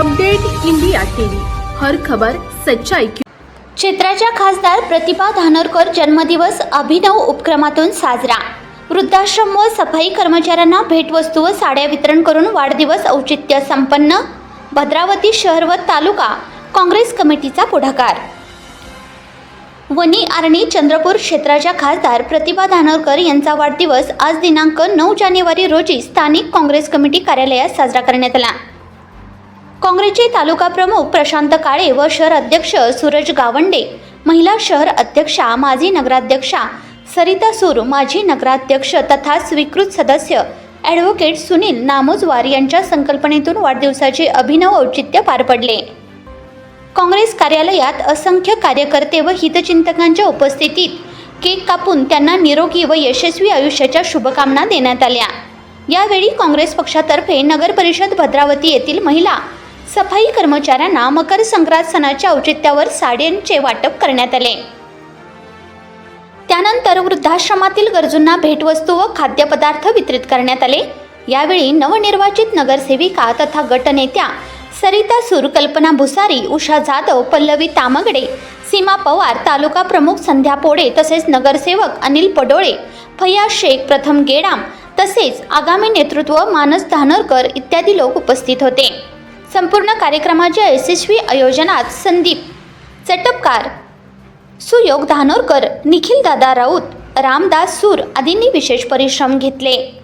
Update India TV. हर खबर सच्चाई की क्षेत्राच्या खासदार प्रतिभा धानोरकर जन्मदिवस अभिनव उपक्रमातून साजरा. वृद्धाश्रम व सफाई कर्मचाऱ्यांना भेटवस्तू व साड्या वितरण करून वाढदिवस औचित्य संपन्न भद्रावती शहर व तालुका काँग्रेस कमिटीचा पुढाकार. वनी आर्णी चंद्रपूर क्षेत्राच्या खासदार प्रतिभा धानोरकर यांचा वाढदिवस आज दिनांक नऊ जानेवारी रोजी स्थानिक काँग्रेस कमिटी कार्यालयात साजरा करण्यात आला. काँग्रेसचे तालुका प्रमुख प्रशांत काळे व शहर अध्यक्ष सूरज गावंडे महिला शहर अध्यक्षा माजी नगराध्यक्षा सरिता सूर माजी नगराध्यक्ष तथा स्वीकृत सदस्य ॲडव्होकेट सुनील नामोजवार यांच्या संकल्पनेतून वाढदिवसाचे अभिनव औचित्य पार पडले. काँग्रेस कार्यालयात असंख्य कार्यकर्ते व हितचिंतकांच्या उपस्थितीत केक कापून त्यांना निरोगी व यशस्वी आयुष्याच्या शुभकामना देण्यात आल्या. यावेळी काँग्रेस पक्षातर्फे नगर परिषद भद्रावती येथील महिला सफाई कर्मचाऱ्यांना मकर संक्रांत सणाच्या औचित्यावर साड्यांचे वाटप करण्यात आले. त्यानंतर वृद्धाश्रमातील गरजूंना भेटवस्तू व खाद्यपदार्थ वितरित करण्यात आले. यावेळी नवनिर्वाचित नगरसेविका तथा गटनेत्या सरिता सूर कल्पना भुसारी उषा जाधव पल्लवी तामगडे सीमा पवार तालुका प्रमुख संध्या पोडे तसेच नगरसेवक अनिल पडोळे फयाज शेख प्रथम गेडाम तसेच आगामी नेतृत्व मानस धानोरकर इत्यादी लोक उपस्थित होते. संपूर्ण कार्यक्रमाच्या यशस्वी आयोजनात संदीप चटपकार सुयोग धानोरकर निखिल दादा राऊत रामदास सूर आदींनी विशेष परिश्रम घेतले.